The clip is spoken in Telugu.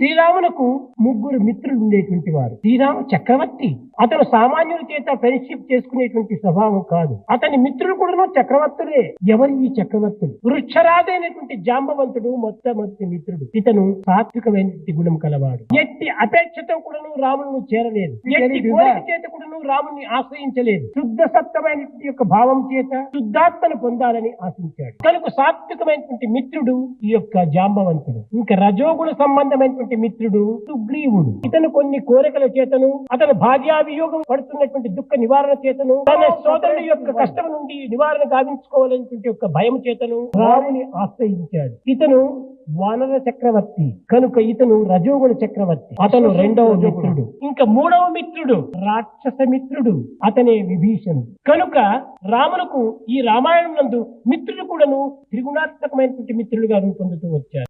శ్రీరామునకు ముగ్గురు మిత్రులు ఉండేటువంటి వారు. శ్రీరామ చక్రవర్తి. అతను సామాన్యుల చేత ఫ్రెండ్షిప్ చేసుకునేటువంటి స్వభావం కాదు. అతని మిత్రులు కూడా చక్రవర్తులే. ఎవరు ఈ చక్రవర్తులు? వృక్షరాజైనటువంటి జాంబవంతుడు మొట్టమొదటి మిత్రుడు. ఇతను సాత్వికమైనటువంటి గుణం కలవాడు. ఎట్టి అపేక్షతో కూడాను రామును చేరలేదు. ఎట్టి కోరిక చేత కూడాను రాముని ఆశ్రయించలేదు. శుద్ధ సత్వమైనటువంటి యొక్క భావం చేత శుద్ధాత్మను పొందాలని ఆశించాడు. కనుక సాత్వికమైనటువంటి మిత్రుడు ఈ యొక్క జాంబవంతుడు. ఇంకా రజోగుణ సంబంధమైనటువంటి మిత్రుడు సుగ్రీవుడు. ఇతను కొన్ని కోరికల చేతను అతను భార్యావియోగం పడుతున్నటువంటి దుఃఖ నివారణ చేతను తన సోదరుడి యొక్క కష్టం నుండి నివారణ గావించుకోవాలనేటువంటి యొక్క భయం చేతను రాముని ఆశ్రయించాడు. ఇతను వానర చక్రవర్తి కనుక ఇతను రజోగుణ చక్రవర్తి. అతను రెండవ మిత్రుడు. ఇంకా మూడవ మిత్రుడు రాక్షస మిత్రుడు. అతనే విభీషణుడు. కనుక రామునకు ఈ రామాయణం నందు మిత్రులు కూడాను త్రిగుణాత్మకమైనటువంటి మిత్రులుగా రూపొందుతూ వచ్చారు